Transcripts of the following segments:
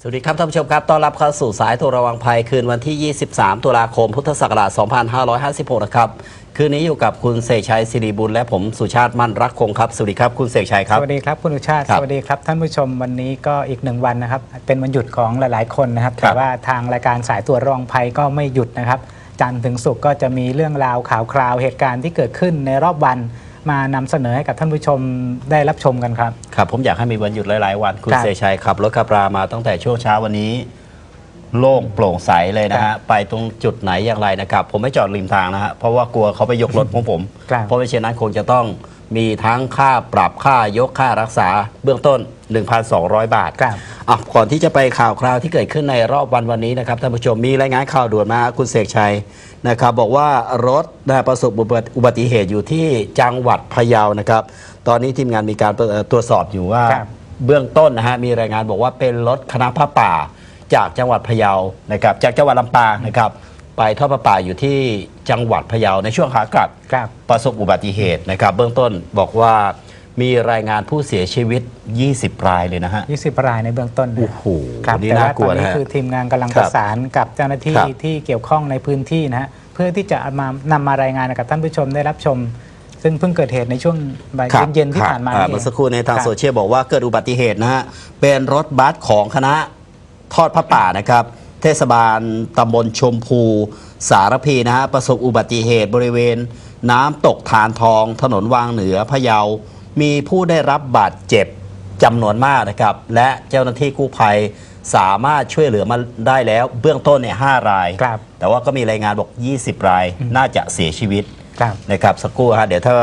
สวัสดีครับท่านผู้ชมครับ ต้อนรับเข้าสู่สายโทรระวังภัยคืนวันที่ 23 ตุลาคม พุทธศักราช 2556 นะครับ คืนนี้อยู่กับคุณเสกชัยสิริบุญและผมสุชาติมั่นรักคงครับ สวัสดีครับคุณเสกชัยครับ สวัสดีครับคุณอุชาติ ครับสวัสดีครับท่านผู้ชมวันนี้ก็อีกหนึ่งวันนะครับ เป็นวันหยุดของหลาย ๆ คนนะครับครัแต่บว่าทางรายการสายตรวจระวังภัยก็ไม่หยุดนะครับ จันทร์ถึงศุกร์ก็จะมีเรื่องราวข่าวคราวเหตุการณ์ที่เกิดขึ้นในรอบวัน มานำเสนอให้กับท่านผู้ชมได้รับชมกันครับ ครับผมอยากให้มีวันหยุดหลาย ๆ วัน คุณครับเสกชัยขับรถขับรามาตั้งแต่ช่วงเช้าวันนี้ โล่งโปร่งใสเลยนะครัฮะบไปตรงจุดไหนอย่างไรนะครับ ผมไม่จอดริมทางนะฮะเพราะว่ากลัวเขาไปยกรถของผม ครับ เพราะไม่เช่นนั้นคงจะต้องมีทั้งค่าปรับค่ายกค่ารักษาเบื้องต้น 1,200 บาทครับอะก่อนที่จะไปข่าวคราวที่เกิดขึ้นในรอบวันวันนี้นะครับท่านผู้ชมมีรายงานข่าวด่วนมาคุณเสกชัยนะครับ บอกว่ารถได้ประสบอุบัติเหตุอยู่ที่จังหวัดพะเยานะครับ ตอนนี้ทีมงานมีการเอ่อตรวจสอบอยู่ว่า ครับ เบื้องต้นนะฮะมีรายงานบอกว่าเป็นรถคณะผ้าป่า จากจังหวัดพะเยานะครับ จากจังหวัดลำปางนะครับ ไปทอดผ้าป่าอยู่ที่จังหวัดพะเยาในช่วงขากลับ ครับ ประสบอุบัติเหตุนะครับ เบื้องต้นบอกว่า มีรายงานผู้เสียชีวิต 20 รายเลยนะฮะ 20 รายในเบื้องต้นนะโอ้โหครับนี่แต่น่าว่ากลัตวอนนะนี้ฮะ คือทีมงานกำลังครัปบระสานกับเจ้าหน้าที่ครับ ที่เกี่ยวข้องในพื้นที่นะฮะเพื่อที่จะเอามานำมารายงานให้กับท่านผู้ชมได้รับชม ซึ่งเพิ่งเกิดเหตุในช่วงบ่ายครับเย็นๆที่ครับผ่านมาอ่นี่เองเมื่อสักครู่ในทางครับโซเชียลบอกว่าเกิดอุบัติเหตุนะฮะ เป็นรถบัสของคณะทอดพระป่านะครับ เทศบาลตำบลชมพู สารพีนะฮะ ประสบอุบัติเหตุบริเวณ น้ำตกทานทอง ถนนวางเหนือพะเยา มีผู้ได้รับบาดเจ็บจำนวนมากนะครับ และเจ้าหน้าที่กู้ภัยสามารถช่วยเหลือมาได้แล้ว เบื้องต้นเนี่ยห้าราย ครับ แต่ว่าก็มีรายงานบอก 20 รายน่าจะเสียชีวิตครับ นะครับสักครู่ฮะเดี๋ยวถ้า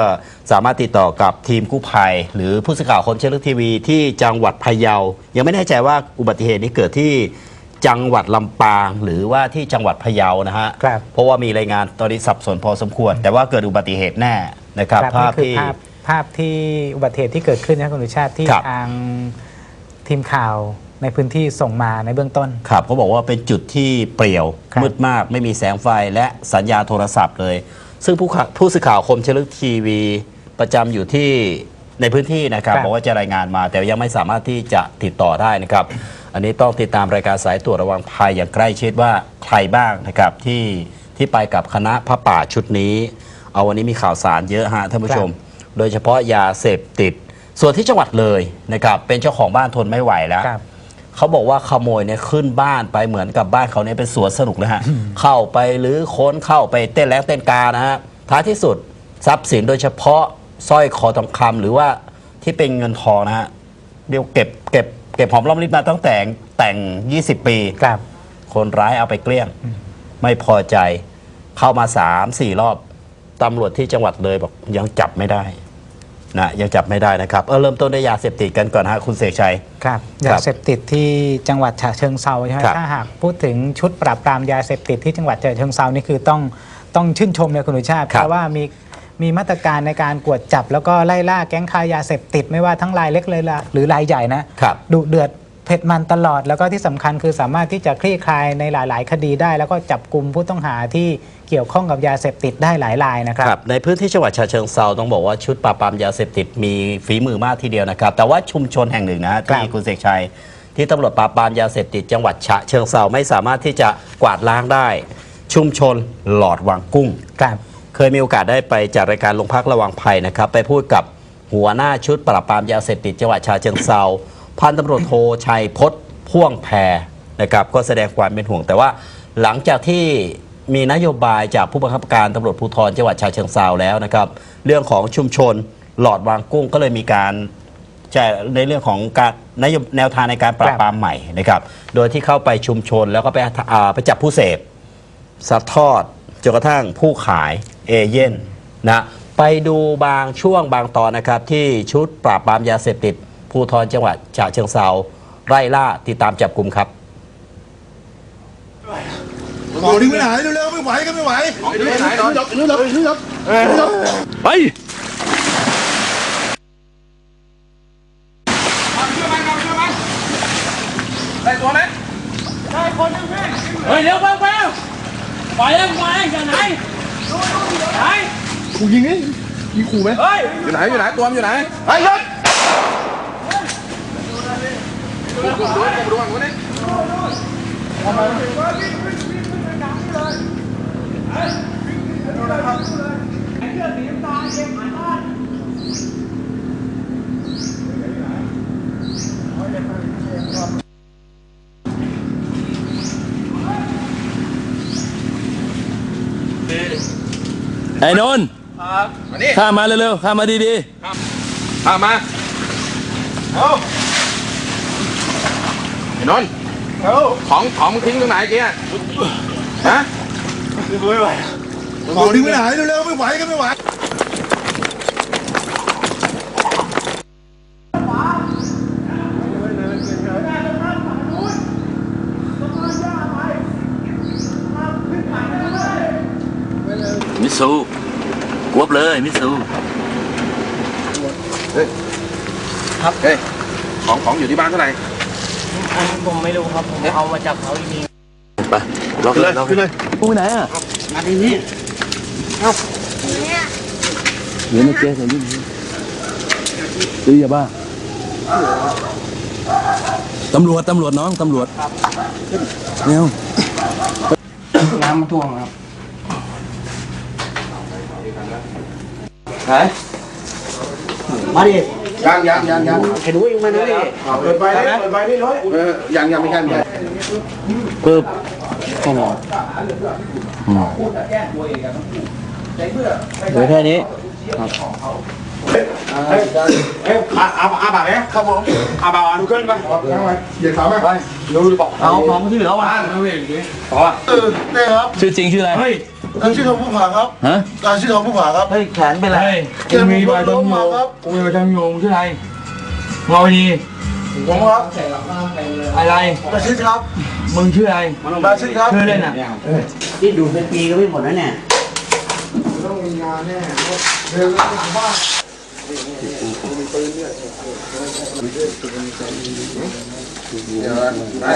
สามารถติดต่อกับทีมกู้ภัย หรือผู้สื่อข่าวคนเชื่อลึกทีวีที่จังหวัดพะเยา ยังไม่แน่ใจว่าอุบัติเหตุนี้เกิดที่จังหวัดลำปางหรือว่าที่จังหวัดพะเยานะฮะครับเพราะว่ามีรายงานตอนนี้สับสนพอสมควร แต่ว่าเกิดอุบัติเหตุแน่นะครับครับภาพนี่คือที่ ภาพ ภาพที่อุบัติเหตุที่เกิดขึ้นนะคุณสุชาติที่ครับ ทางทีมข่าวในพื้นที่ส่งมาในเบื้องต้น ครับเขาบอกว่าเป็นจุดที่เปลี่ยว ครับ มืดมากไม่มีแสงไฟและสัญญาณโทรศัพท์เลย ซึ่งผู้ข่าวผู้สื่อข่าวคมเชลึกทีวีประจำอยู่ที่ในพื้นที่นะครับครับบอกว่าจะรายงานมา แต่ยังไม่สามารถที่จะติดต่อได้นะครับ อันนี้ต้องติดตามรายการสายตรวจระวังภัยอย่างใกล้ชิดว่าใครบ้างนะครับที่ที่ไปกับคณะพระป่าชุดนี้ เอาวันนี้มีข่าวสารเยอะฮะท่านผู้ชม โดยเฉพาะยาเสพติด ส่วนที่จังหวัดเลยนะครับเป็นเจ้าของบ้านทนไม่ไหวแล้วครับ เขาบอกว่าขโมยเนี่ยขึ้นบ้านไปเหมือนกับบ้านเขาเนี่ยเป็นสวนสนุกเลยฮะ เข้าไปหรือค้นเข้าไปเต้นแรงเต้นกานะฮะท้ายที่สุดทรัพย์สินโดยเฉพาะสร้อยคอทองคำหรือว่าที่เป็นเงินทองนะฮะเดี๋ยวเก็บเก็บเก็บหอมรอมริบมาตั้งแต่งแต่ง 20 ปี ครับ คนร้ายเอาไปเกลี้ยง ไม่พอใจเข้ามา3 4รอบ ตำรวจที่จังหวัดเลยบอกยังจับไม่ได้ นะยังจับไม่ได้นะครับเออเริ่มต้นด้วยยาเสพติดกันก่อนฮะคุณเสกชัย ครับครัยาบเสพติดที่จังหวัดฉะเชิงเซาใช่ไหมครับ ถ้าหากพูดถึงชุดปราบปรามยาเสพติดที่จังหวัดฉะเชิงเซานี่คือต้องต้องชื่นชมเลยคุณอุชาติครับ เพราะว่ามีมีมาตรการในการกวดจับ แล้วก็ไล่ล่าแก๊งค้ายาเสพติดไม่ว่าทั้งรายเล็กเลยละหรือรายใหญ่นะครับ ดุเดือด เผ็ดมันตลอดแล้วก็ที่สำคัญคือสามารถที่จะคลี่คลายในหลาย ๆ คดีได้ แล้วก็จับกลุ่มผู้ต้องหาที่เกี่ยวข้องกับยาเสพติดได้หลายรายนะครับครับในพื้นที่จังหวัดฉะเชิงเซาต้องบอกว่าชุดปราบปรามยาเสพติดมีฝีมือมากทีเดียวนะครับ แต่ว่าชุมชนแห่งหนึ่งนะครัที่บคุณเสกชัย ที่ตำรวจปราบปรามยาเสพติดจังหวัดฉะเชิงเซาไม่สามารถที่จะกวาดล้างได้ ชุมชนหลอดวังกุ้งครับเคยมีโอกาสได้ไปจัดรายการลงพักระวังภัยนะครับ ไปพูดกับหัวหน้าชุดปราบปรามยาเสพติดจังหวัดชาเชิงเซา พันตำรวจโทชัยพจน์พ่วงแพรนะครับก็แสดงความเป็นห่วง แต่ว่าหลังจากที่มีนโยบายจากผู้บังคับการตำรวจภูธรจังหวัดชาเชิงเซาแล้วนะครับ เรื่องของชุมชนหลอดวางกุ้งก็เลยมีการจกในเรื่องของการนโยบแนวทางในการปราบปรามใหม่นะครับ โดยที่เข้าไปชุมชนแล้วก็ไปอ่าไปจับผู้เสพสัดทอดจนกระทั่งผู้ขายเอเย่นนะไปดูบางช่วงบางตอนนะครับที่ชุดปราบปรามยาเสพติด ภูธรจังหวัดฉะเชิงเซาไล่ล่าติดตามจับกลุ่มครับบอกดิไม่ไหนเร็วๆไม่ไหวก็ไม่ไหวไม่ไหนนอนยับยับยับยับไปได้ตัวไหมได้คนนึงพี่เฮ้ยเร็วเร็วเร็วไปเร็วไปจากไหนไหนกูยิงนี่ยิงขู่ไหมเฮ้ยอยู่ไหนอยู่ไหนตัวมันอยู่ไหนไอ้ยั ดดูดูดูดูดูดูนี่ไอ้นนท์ข้ามมาเร็วๆข้ามมาดีพามา เอาไอ้ นนท์ของของมึงทิ้งตรงไหนเกี้ยฮะของทิ้งไปไหนเร็วๆไม่ไหวก็ไม่ไหวๆมิสูกวบเลยมิสูเฮ้ยของของอยู่ที่บ้านเท่าไหร่ ผมไม่รู้ครับผมเอามาจากเขาอีกทีไปล็อกเลยล็อกเลยกูไปไหนอะมาที่นี่เดี๋ยวมาเจอกันที่นี่ซื้อยาบ้าตำรวจตำรวจน้องตำรวจเนี่ยน้ำมันท่วมครับมาดิ ยังยังยังยังเห็นวิ่งมานะดิเปิดไฟนี่เปิดไฟนี่เลยเออยังยังไม่ใช่ไม่ใช่ปึ๊บเหลือแค่นี้เฮ้ยอาอาอาบากเนี่ยครับผมอาบากดูขึ้นไปยังไงเหยียดขาไปดูดูบอกเอาของที่เหลือมาเออเนี่ยครับชื่อจริงชื่ออะไร อาชื่อทองผู้ผาครับฮะอาชื่อทองผู้ผาครับเฮ้ยแขนเป็นไรเกมมีใบล้มมาครับกูมีประจำโยงชื่ออะไรมอดีผมครับอะไรอาชื่อครับ มึงชื่ออะไรอาชื่อครับชื่อเล่นอะนี่ดูเป็นปีก็ไม่หมดแล้วเนี่ยต้องมีงานแน่เดินหลังบ้าน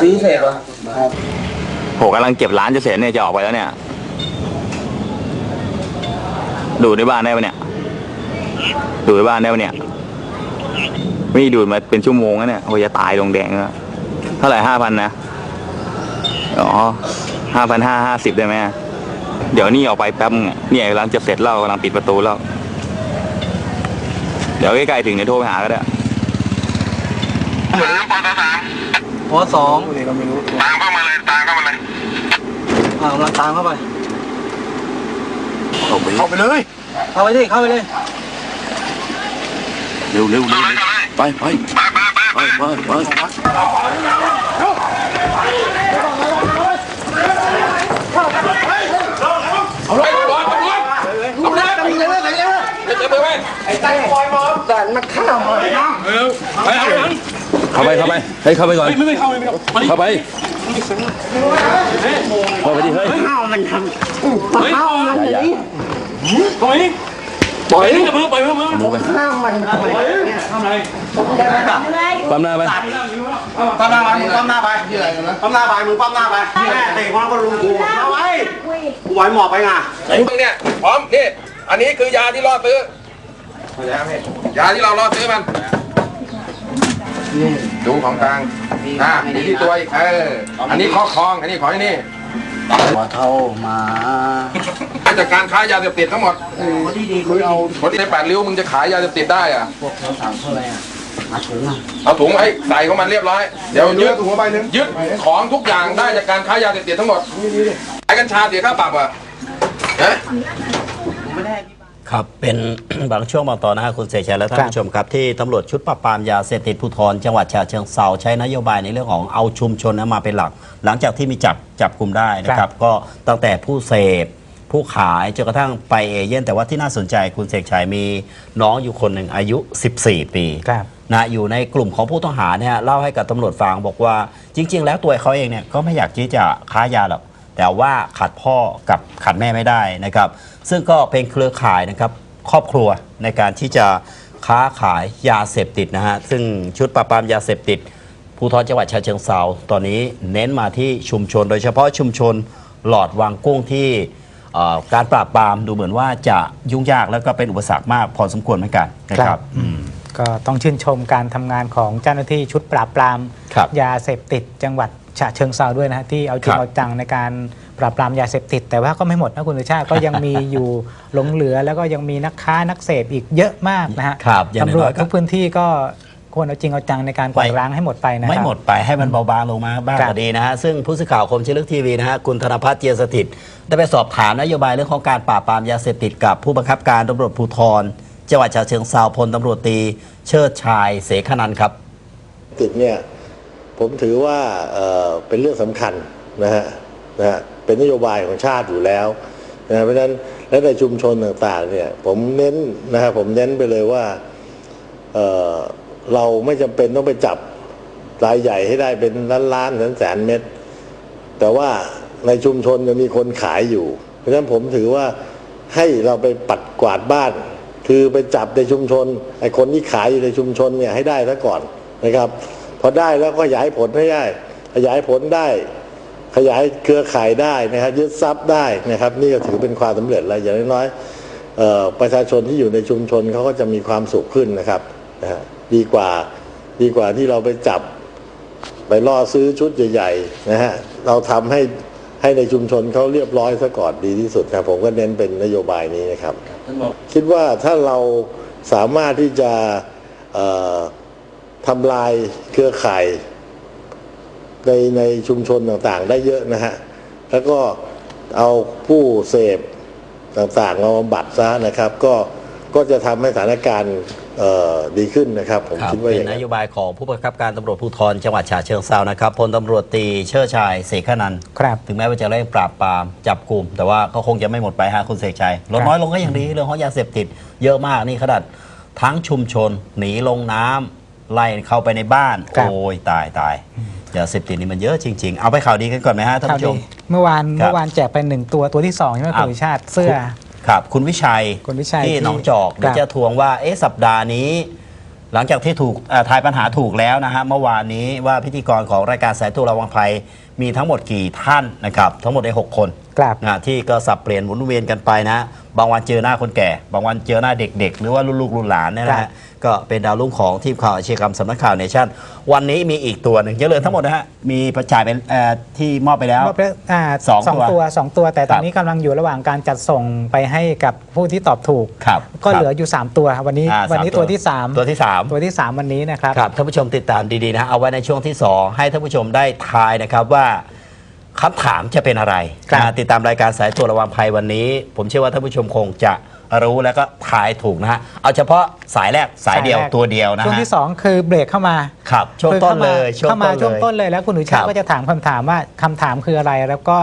ซื้อเสพอะโหกำลังเก็บร้านจะเสร็จเนี่ยจะออกไปแล้วเนี่ย ดูดในบ้านได้ปะเนี่ย ดูดในบ้านได้ปะเนี่ย ไม่ดูดมาเป็นชั่วโมงแล้วเนี่ยโอ้ยจะตายลงแดงแล้วเท่าไหร่ห้าพันนะ อ๋อห้าพันห้าห้าสิบได้ไหมเดี๋ยวนี่ออกไปแป๊บนึงอะเนี่ยกำลังจะเสร็จแล้วกำลังปิดประตูแล้วเดี๋ยวใกล้ๆถึงเดี๋ยวโทรไปหาก็ได้พอสองตามเข้ามาเลยตามเข้ามาเลยอ่ากำลังตามเข้าไป เข้าไปเลย เข้าไปสิเข้าไปเลย เร็วเร็วเร็วไปไปไปไปไปไปเอาเลยตำรวจตำรวจเอาเลยตำรวจตำรวจเจ็บเลยเว้ยไอ้ตั้งคอยมอสแต่มาข้ามมาเออไปเอาเลยเข้าไปเข้าไปเฮ้ยเข้าไปก่อนไม่ไม่เข้าไม่เข้าไป เข้าไปดิเฮ้ยข้าวมันทำเฮ้ยข้าวมันอย่านี้ปล่อยปล่อยอย่าเพิ่งปล่อยเพิ่งมูไปข้าวมันทำไมเนี่ยทำไรปั๊มหน้าไปปั๊มหน้าไปมึงปั๊มหน้าไปปั๊มหน้าไปมึงปั๊มหน้าไปแม่เตะมันก็ลุงกูเอาไว้กูไหวหมอบไปไงไหนมึงเนี่ยพร้อมนี่อันนี้คือยาที่ล่อซื้อยาที่เราล่อซื้อมัน ดูของกลางอ่ามีที่ตัวอีกเอออันนี้ข้อคลอง อันนี้ของไอ้นี่ขอเท่ามามาจากการค้ายาเสพติดทั้งหมดคนที่ดีคนเอาคนที่ในแปดริ้วมึงจะขายยาเสพติดได้อะพวกเขาถามเท่าไหร่อะมาถึงอะเอาถุงไอ้ใส่เข้ามันเรียบร้อย เดี๋ยวยึยึดดหัวใบหนึ่งยึดของทุกอย่างได้จากการค้ายาเสพติดทั้งหมดไอ้กัญชาเสียค่าปรับอะเอ๊ะ ครับ เป็นบางช่วงบางตอนนะฮะคุณเสกชัยและท่านครับผู้ชมครับ ที่ตำรวจชุดปราบปรามยาเสพติดภูธรจังหวัดฉะเชิงเซาใช้นโยบายในเรื่องของเอาชุมชนนั้นมาเป็นหลัก หลังจากที่มีจับจับกลุ่มได้นะครับ ก็ตั้งแต่ผู้เสพผู้ขายจนกระทั่งไปเอเย่นแต่ว่าที่น่าสนใจคุณเสกชัยมีน้องอยู่คนหนึ่งอายุ 14 ปีครับนะอยู่ในกลุ่มของผู้ต้องหาเนี่ยเล่าให้กับตำรวจฟังบอกว่าจริง ๆ แล้วตัวเขาเองเนี่ยก็ไม่อยากที่จะค้ายาหรอก แต่ว่าขัดพ่อกับขัดแม่ไม่ได้นะครับ ซึ่งก็เป็นเครือข่ายนะครับครอบครัวในการที่จะค้าขายยาเสพติดนะฮะซึ่งชุดปราบปรามยาเสพติดภูธรจังหวัดฉะเชิงเซาตอนนี้เน้นมาที่ชุมชน โดยเฉพาะชุมชนหลอดวางกุ้งที่เอ่อการปราบปรามดูเหมือนว่าจะยุ่งยากแล้วก็เป็นอุปสรรคมากพอสมควรเหมือนกันนะคครัรับบอืมก็ต้องชื่นชมการทำงานของเจ้าหน้าที่ชุดปราบปรามครับยาเสพติดจังหวัด ฉฉะเชิงเซาด้วยนะฮะที่เอาจริครังบเอาจังในการปราบปรามยาเสพติด แต่ว่าก็ไม่หมดนะคุณสุชาติก็ยังมีอยู่หลงเหลือแล้วก็ยังมีนักค้านักเสพอีกเยอะมากนะฮะครับอย่างตำรวจน้อยๆก็ ทุกพื้นที่ก็ควรเอาจริงเอาจังในการกวาดล้างให้หมดไปนะครับ ไม่หมดไปให้มันเบาบางลงมาบ้างครับก็ดีนะฮะ ซึ่งผู้สื่อข่าวคมชิลึกทีวีนะฮะ คุณธนพัฒน์เจียรสถิตได้ไปสอบถามนโยบายเรื่องของการปราบปรามยาเสพติดกับผู้บังคับการตำรวจภูธรจังหวัดฉะเชิงเซาพลตำรวจตรีเชิดชายเสขนันท์ครับ ติดเนี่ย ผมถือว่าเเป็นเรื่องสำคัญนะฮะนะฮะเป็นนโยบายของชาติอยู่แล้วนะเพราะฉะนั้นและในชุมชนต่างๆเนี่ยผมเน้นนะฮะผมเน้นไปเลยว่าเเราไม่จำเป็นต้องไปจับรายใหญ่ให้ได้เป็นล้านล้านแสนแสนเม็ดแต่ว่าในชุมชนยังมีคนขายอยู่ เพราะฉะนั้นผมถือว่าให้เราไปปัดกวาดบ้าน คือไปจับในชุมชนไอ้คนที่ขายอยู่ในชุมชนเนี่ยให้ได้ซะก่อนนะครับ พอได้แล้วก็ขยายผลให้ได้ ขยายผลได้ ขยายเครือข่ายได้นะครับยึดทรัพย์ได้นะครับ นี่ก็ถือเป็นความสำเร็จแล้วอย่างน้อยๆเอ่อประชาชนที่อยู่ในชุมชนเขาก็จะมีความสุขขึ้นนะครับนะฮะดีกว่าดีกว่าที่เราไปจับไปล่อซื้อชุดใหญ่ๆนะฮะเราทำให้ให้ในชุมชนเขาเรียบร้อยซะก่อนดีที่สุดครับ ผมก็เน้นเป็นนโยบายนี้นะครับ คิดว่าถ้าเราสามารถที่จะเอ่อ ทำลายเครือข่ายในในชุมชนต่างๆ ได้เยอะนะฮะ แล้วก็เอาผู้เสพต่างๆมาบำบัดซะนะครับ ก็ก็จะทำให้สถานการณ์เอ่อดีขึ้นนะครับ ผมครับคิดว่าอเป็นย่างนนั้นโยบายของผู้บังคับการตำรวจภูธรจังหวัดฉะเชิงเซานะครับพลตำรวจตรีเชิดชายเสขนันท์ครับถึงแม้ว่าจะเร่งปราบปรามจับกลุ่ม แต่ว่าก็คงจะไม่หมดไปฮะคุณเสกชัยลดน้อยลงก็ยังดีเรื่องของยาเสพติด เยอะมากนี่ขนาดทั้งชุมชนหนีลงน้ำ ไล่เข้าไปในบ้าน ครับ โอ้ยตายตายยาเสพติดนี่มันเยอะจริง ๆ เอาไปข่าวดีกันก่อนไหมฮะท่านข่าวผู้ชดีมเมื่อวานครับเมื่อวานแจกไปหนึ่งตัวตัวที่สองใช่ไหมอะคุณสุชาติเสื้อ ครับ คุณวิชัยคุณวิชัยที่ที่หนองจอกครับ เดี๋ยวจะทวงว่าเอ๊ะสัปดาห์นี้ หลังจากที่ถูกเอ่อทายปัญหาถูกแล้วนะฮะเมื่อวานนี้ว่าพิธีกรของรายการสายตัวระวังภัย มีทั้งหมดกี่ท่านนะครับ ทั้งหมดได้หกคนกลับนะที่ก็สับเปลี่ยนหมุนเวียนกันไปนะ บางวันเจอหน้าคนแก่ บางวันเจอหน้าเด็ก ๆ หรือว่าลูกๆรุ่นหลานเนี่ยนะครัฮะบก็เป็นดาวรุ่งของทีมข่าวอาชญากรรมสำนักข่าวเนชั่น วันนี้มีอีกตัวหนึ่งเยอะเลยทั้งหมดนะฮะ มีประจ่ายเป็นเอ่อที่มอบไปแล้ว มอบไปอ่าสองตัวตัว สองตัว แต่ตอครันบนี้กำลังอยู่ระหว่างการจัดส่งไปให้กับผู้ที่ตอบถูก ครับก็ครับเหลืออยู่ 3 ตัววันนี้อ่าวันนี้สามตัวที่ 3 ตัวที่สาม ตัวที่ 3 วันนี้นะครับ ครับท่านผู้ชมติดตามดีๆนะฮะเอาไว้ในช่วงที่ 2 ให้ท่านผู้ชมได้ทายนะครับว่าคำถามจะเป็นอะไรครับนะติดตามรายการสายตรวจระวังภัยวันนี้ ผมเชื่อว่าท่านผู้ชมคงจะรู้แล้วก็ทายถูกนะฮะ เอาเฉพาะสายแรกสายเดียวสายแรก ตัวเดียวนะช่วงฮะที่2คือเบรกเข้ามาครับช่วงคือต้นข้าเลมายช่วงเข้ามาต้นช่วงเลยต้นเลยแล้วคุณหนูชาครับก็จะถามคำถามว่าคำถามคืออะไรแล้วก็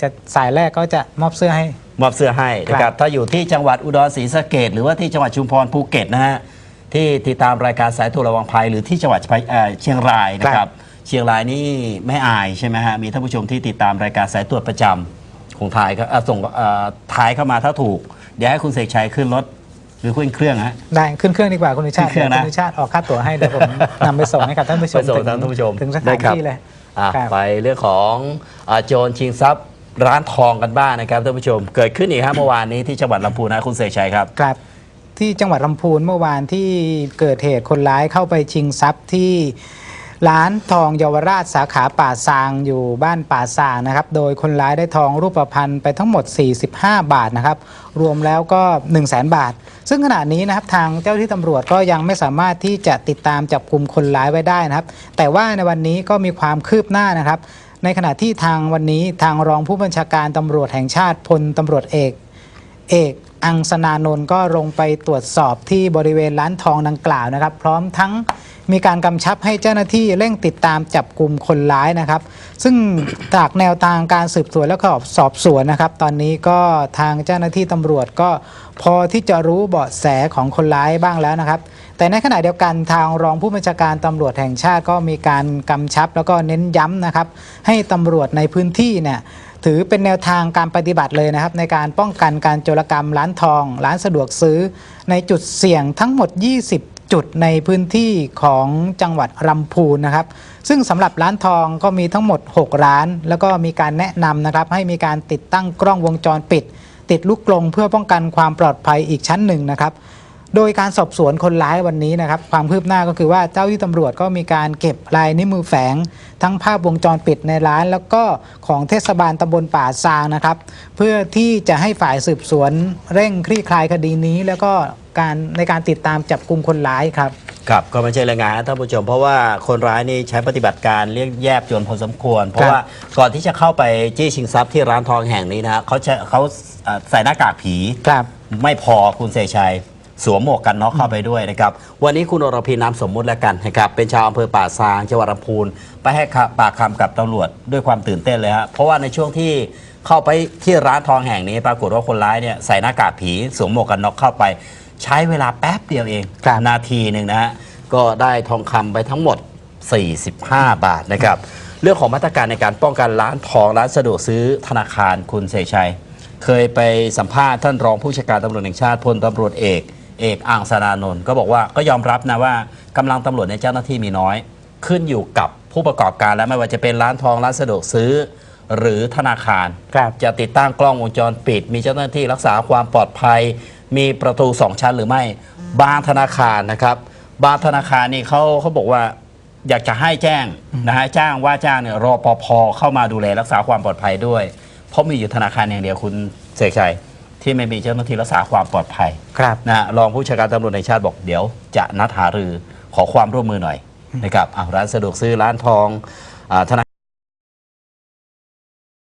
จะสายแรกก็จะมอบเสื้อให้ มอบเสื้อให้นะคครัรับบ ถ้าอยู่ที่จังหวัดอุดรศรีสะเกดหรือว่าที่จังหวัดชุมพรภูเก็ตนะฮะที่ติดตามรายการสายตรวจระวังภัยหรือที่จังหวัดเอ่อเชียงรายนะคครัรับบ เชียงรายนี่ไม่อายใช่ไหมฮะ มีท่านผู้ชมที่ติดตามรายการสายตรวจประจำของทายก็อะส่งเอ่อทายเข้ามาถ้าถูก เดี๋ยวให้คุณเสกชัยขึ้นรถหรือขึ้นเครื่องฮะ ได้ขึ้นเครื่องดีกว่าคุณหนูชาติขึ้นเครื่องนะคุณหนูชาติออกค่าตั๋วให้เดี๋ยวผมนำไปส่งให้กับท่านผู้ชมไปส่งถึงท่านผู้ชม ถึงสได้ถานครับที่เลย อะครับ ไปเรื่องของอ่าโจรชิงทรัพย์ร้านทองกันบ้างนะครับท่านผู้ชม เกิดขึ้นอีกฮะเมื่อวานนี้ที่จังหวัดลำพูนนะคุณเสกชัยครับ ครับที่จังหวัดลำพูนเมื่อวานที่เกิดเหตุคนร้ายเข้าไปชิงทรัพย์ที่ ร้านทองเยาวราชสาขาป่าซางอยู่บ้านป่าซางนะครับ โดยคนร้ายได้ทองรูปพรรณไปทั้งหมด 45 บาทนะครับ รวมแล้วก็ 1 0 0 0 0แบาท ซึ่งขณะนี้นะครับทางเจ้าที่ตำรวจก็ยังไม่สามารถที่จะติดตามจับกลุ่มคนร้ายไว้ได้นะครับ แต่ว่าในวันนี้ก็มีความคืบหน้านะครับ ในขณะที่ทางวันนี้ทางรองผู้บัญชาการตำรวจแห่งชาติพลตำรวจเอกเอกอังสนานนท์ก็ลงไปตรวจสอบที่บริเวณร้านทองดังกล่าวนะครับ พร้อมทั้ง มีการกำชับให้เจ้าหน้าที่เร่งติดตามจับกลุ่มคนร้ายนะครับ ซึ่งจากแนวทางการสืบสวนและก็สอบสวนนะครับ ตอนนี้ก็ทางเจ้าหน้าที่ตำรวจก็พอที่จะรู้เบาะแสของคนร้ายบ้างแล้วนะครับ แต่ในขณะเดียวกันทางรองผู้บัญชาการตำรวจแห่งชาติก็มีการกำชับแล้วก็เน้นย้ำนะครับ ให้ตำรวจในพื้นที่เนี่ยถือเป็นแนวทางการปฏิบัติเลยนะครับ ในการป้องกันการโจรกรรมร้านทอง ร้านสะดวกซื้อ ในจุดเสี่ยงทั้งหมด 20 จุดในพื้นที่ของจังหวัดลำพูนนะครับ ซึ่งสำหรับร้านทองก็มีทั้งหมด 6 ร้าน แล้วก็มีการแนะนำนะครับ ให้มีการติดตั้งกล้องวงจรปิด ติดลูกกลงเพื่อป้องกันความปลอดภัยอีกชั้นหนึ่งนะครับ โดยการสอบสวนคนร้ายวันนี้นะครับความคืบหน้าก็คือว่าเจ้าที่ตำรวจก็มีการเก็บลายนิ้วมือแฝง ทั้งภาพวงจรปิดในร้าน แล้วก็ของเทศบาลตำบลป่าซางนะครับ เพื่อที่จะให้ฝ่ายสืบสวนเร่งคลี่คลายคดีนี้ แล้วก็การในการติดตามจับกลุ่มคนร้ายครับครับก็ไม่ใช่รายงานนะท่านผู้ชม เพราะว่าคนร้ายนี่ใช้ปฏิบัติการเรียกแยบยนพอสมควร เพราะว่าก่อนที่จะเข้าไปจี้ชิงทรัพย์ที่ร้านทองแห่งนี้นะฮะเขาใช้เขาเอ่อใส่หน้ากากผีครับไม่พอคุณเสกชัย สวมหมวกกันน็อกเข้าไปด้วยนะครับวันนี้คุณอรพินนามสมมุติแล้วกันนะครับเป็นชาวอำเภอป่าซางจังหวัดลำพูนไปให้ปากคำกับตำรวจด้วยความตื่นเต้นเลยฮะเพราะว่าในช่วงที่เข้าไปที่ร้านทองแห่งนี้ ปรากฏว่าคนร้ายเนี่ยใส่หน้ากากผีสวมหมวกกันน็อกเข้าไป ใช้เวลาแป๊บเดียวเองครับนาทีหนึ่งนะฮะก็ได้ทองคำไปทั้งหมด 45 บาทนะครับเรื่องของมาตรการในการป้องกันร้านทองร้านสะดวกซื้อธนาคารคุณเสกชัย เคยไปสัมภาษณ์ท่านรองผู้บัญชาการตำรวจแห่งชาติพลตำรวจเอก เอกอ่างสนานนท์ก็บอกว่าก็ยอมรับนะว่ากำลังตำรวจในเจ้าหน้าที่มีน้อย ขึ้นอยู่กับผู้ประกอบการและไม่ว่าจะเป็นร้านทองร้านสะดวกซื้อ หรือธนาคารครับจะติดตั้งกล้องวงจรปิด มีเจ้าหน้าที่รักษาความปลอดภัย มีประตูสองชั้นหรือไม่บางธนาคารนะครับ บางธนาคารนี่เขาเขาบอกว่าอยากจะให้แจ้งนะฮะจ้างว่าจ้างเนี่ยรอปภเข้ามาดูแลรักษาความปลอดภัยด้วย เพราะมีอยู่ธนาคารอย่างเดียวคุณเสกชัย ที่ไม่มีเจ้าหน้าที่รักษาความปลอดภัยครับ นะฮะรองผู้บัญชาการตำรวจแห่งชาติบอกเดี๋ยวจะนัดหารือขอความร่วมมือหน่อยนะครับอะร้านสะดวกซื้อร้านทองอาธนา